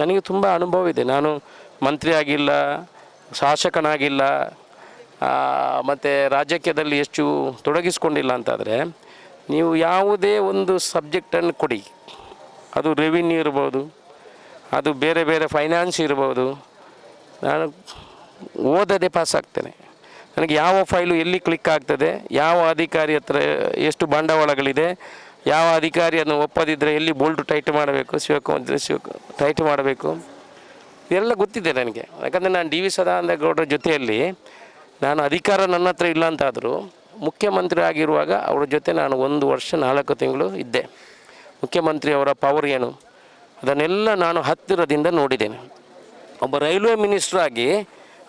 ನನಗೆ ತುಂಬ ಅನುಭವ ಇದೆ. ನಾನು ಮಂತ್ರಿ ಆಗಿಲ್ಲ ಶಾಸಕನಾಗಿಲ್ಲ ಮತ್ತು ರಾಜಕೀಯದಲ್ಲಿ ಹೆಚ್ಚು ತೊಡಗಿಸ್ಕೊಂಡಿಲ್ಲ ಅಂತಾದರೆ, ನೀವು ಯಾವುದೇ ಒಂದು ಸಬ್ಜೆಕ್ಟನ್ನು ಕೊಡಿ. ಅದು ರೆವಿನ್ಯೂ ಇರ್ಬೋದು, ಅದು ಬೇರೆ ಬೇರೆ ಫೈನಾನ್ಸ್ ಇರ್ಬೋದು. ನಾನು ಓದದೆ ಪಾಸ್ ಆಗ್ತೇನೆ. ನನಗೆ ಯಾವ ಫೈಲು ಎಲ್ಲಿ ಕ್ಲಿಕ್ ಆಗ್ತದೆ, ಯಾವ ಅಧಿಕಾರಿ ಹತ್ರ ಎಷ್ಟು ಬಂಡವಾಳಗಳಿದೆ ಯಾವ ಅಧಿಕಾರಿಯನ್ನು ಒಪ್ಪದಿದ್ದರೆ ಎಲ್ಲಿ ಬೋಲ್ಟ್ ಟೈಟ್ ಮಾಡಬೇಕು, ಶಿವಕುಮಾರ್ ಶಿವಕು ಟೈಟ್ ಮಾಡಬೇಕು? ಇದೆಲ್ಲ ಗೊತ್ತಿದೆ ನನಗೆ. ಯಾಕಂದರೆ ನಾನು ಡಿ ವಿ ಸದಾನಂದ ಗೌಡರ ಜೊತೆಯಲ್ಲಿ ನಾನು ಅಧಿಕಾರ ನನ್ನ ಹತ್ರ ಇಲ್ಲ ಅಂತಾದರೂ ಮುಖ್ಯಮಂತ್ರಿ ಆಗಿರುವಾಗ ಅವರ ಜೊತೆ ನಾನು ಒಂದು ವರ್ಷ, ನಾಲ್ಕು ತಿಂಗಳು ಇದ್ದೆ. ಮುಖ್ಯಮಂತ್ರಿ ಅವರ ಪವರ್ ಏನು? ಅದನ್ನೆಲ್ಲ ನಾನು ಹತ್ತಿರದಿಂದ ನೋಡಿದ್ದೇನೆ. ಒಬ್ಬ ರೈಲ್ವೆ ಮಿನಿಸ್ಟ್ರ್ ಆಗಿ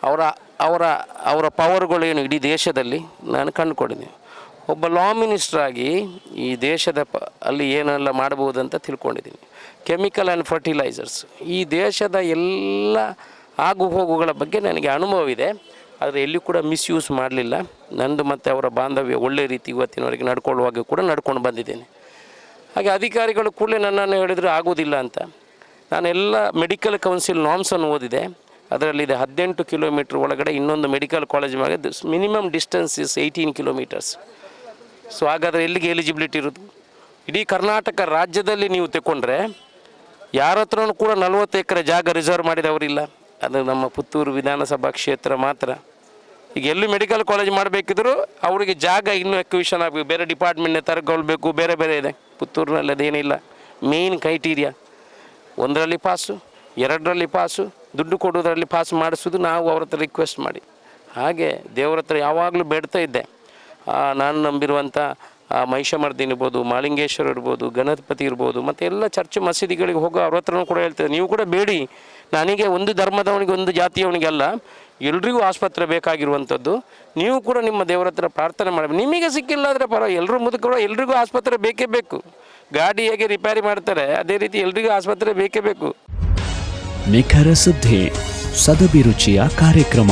ಅವರ ಅವರ ಅವರ ಏನು ಇಡೀ ದೇಶದಲ್ಲಿ ನಾನು ಕಂಡುಕೊಂಡಿದ್ದೀನಿ. ಒಬ್ಬ ಲಾ ಮಿನಿಸ್ಟ್ರಾಗಿ ಈ ದೇಶದ ಪ, ಅಲ್ಲಿ ಏನೆಲ್ಲ ಅಂತ ತಿಳ್ಕೊಂಡಿದ್ದೀನಿ. ಕೆಮಿಕಲ್ ಆ್ಯಂಡ್ ಫರ್ಟಿಲೈಸರ್ಸ್ ಈ ದೇಶದ ಎಲ್ಲ ಆಗು ಹೋಗುಗಳ ಬಗ್ಗೆ ನನಗೆ ಅನುಭವ ಇದೆ ಆದರೆ ಎಲ್ಲಿ ಕೂಡ ಮಿಸ್ಯೂಸ್ ಮಾಡಲಿಲ್ಲ. ನಂದು ಮತ್ತು ಅವರ ಬಾಂಧವ್ಯ ಒಳ್ಳೆ ರೀತಿ ಇವತ್ತಿನವರೆಗೆ ನಡ್ಕೊಳ್ಳುವಾಗ ಕೂಡ ನಡ್ಕೊಂಡು ಬಂದಿದ್ದೇನೆ. ಹಾಗೆ ಅಧಿಕಾರಿಗಳು ಕೂಡಲೇ ನನ್ನನ್ನು ಹೇಳಿದರೆ ಆಗೋದಿಲ್ಲ ಅಂತ. ನಾನೆಲ್ಲ ಮೆಡಿಕಲ್ ಕೌನ್ಸಿಲ್ ನಾಮ್ಸನ್ನು ಓದಿದೆ. ಅದರಲ್ಲಿದೆ ಹದಿನೆಂಟು ಕಿಲೋಮೀಟ್ರ್ ಒಳಗಡೆ ಇನ್ನೊಂದು ಮೆಡಿಕಲ್ ಕಾಲೇಜ್ ಮಾಡಿದ್ದು minimum distance is eighteen kilometres so ಹಾಗಾದರೆ ಎಲ್ಲಿಗೆ ಎಲಿಜಿಬಿಲಿಟಿ ಇರೋದು? ಇಡೀ ಕರ್ನಾಟಕ ರಾಜ್ಯದಲ್ಲಿ ನೀವು ತಗೊಂಡ್ರೆ ಯಾರ ಹತ್ರನೂ ಕೂಡ ನಲವತ್ತು ಎಕರೆ ಜಾಗ ರಿಸರ್ವ್ ಮಾಡಿದವರಿಲ್ಲ ಅದು ನಮ್ಮ ಪುತ್ತೂರು ವಿಧಾನಸಭಾ ಕ್ಷೇತ್ರ ಮಾತ್ರ. ಈಗ ಎಲ್ಲೂ ಮೆಡಿಕಲ್ ಕಾಲೇಜ್ ಮಾಡಬೇಕಿದ್ರು ಅವರಿಗೆ ಜಾಗ ಇನ್ನೂ ಎಕ್ವಿಷನ್ ಆಗಬೇಕು ಬೇರೆ ಡಿಪಾರ್ಟ್ಮೆಂಟ್ನ ತರ್ಕೊಳ್ಬೇಕು, ಬೇರೆ ಬೇರೆ ಇದೆ. ಪುತ್ತೂರಿನಲ್ಲಿ ಅದೇನಿಲ್ಲ ಮೇನ್ ಕ್ರೈಟೀರಿಯಾ ಒಂದರಲ್ಲಿ ಪಾಸು ಎರಡರಲ್ಲಿ ಪಾಸು ದುಡ್ಡು ಕೊಡೋದರಲ್ಲಿ ಪಾಸ್ ಮಾಡಿಸೋದು ನಾವು ಅವ್ರ ಹತ್ರ ರಿಕ್ವೆಸ್ಟ್ ಮಾಡಿ. ಹಾಗೆ ದೇವ್ರ ಹತ್ರ ಯಾವಾಗಲೂ ಬೇಡ್ತಾ ಇದ್ದೆ. ನಾನು ನಂಬಿರುವಂಥ ಮಹಿಷಮರ್ದಿನಿ ಇರ್ಬೋದು ಮಾಳಿಂಗೇಶ್ವರ ಇರ್ಬೋದು, ಗಣಪತಿ ಇರ್ಬೋದು, ಮತ್ತು ಎಲ್ಲ ಚರ್ಚ್ ಮಸೀದಿಗಳಿಗೆ ಹೋಗೋ ಅವ್ರ ಹತ್ರನೂ ಕೂಡ ಹೇಳ್ತೇವೆ ನೀವು ಕೂಡ ಬೇಡಿ. ನನಗೆ ಒಂದು ಧರ್ಮದವನಿಗೆ ಒಂದು ಜಾತಿಯವನಿಗೆ ಅಲ್ಲ, ಎಲ್ರಿಗೂ ಆಸ್ಪತ್ರೆ ಬೇಕಾಗಿರುವಂಥದ್ದು. ನೀವು ಕೂಡ ನಿಮ್ಮ ದೇವರ ಹತ್ರ ಪ್ರಾರ್ಥನೆ ಮಾಡಬೇಕು. ನಿಮಗೆ ಸಿಕ್ಕಿಲ್ಲ ಆದರೆ ಪರವಾಗಿ ಎಲ್ಲರೂ ಮುದುಕರು ಎಲ್ರಿಗೂ ಆಸ್ಪತ್ರೆ ಬೇಕೇ ಬೇಕು. ಗಾಡಿ ಹೇಗೆ ರಿಪೇರಿ ಮಾಡ್ತಾರೆ, ಅದೇ ರೀತಿ ಎಲ್ರಿಗೂ ಆಸ್ಪತ್ರೆ ಬೇಕೇ ಬೇಕು. ನಿಖರ ಸುದ್ದಿ, ಸದಭಿರುಚಿಯ ಕಾರ್ಯಕ್ರಮ.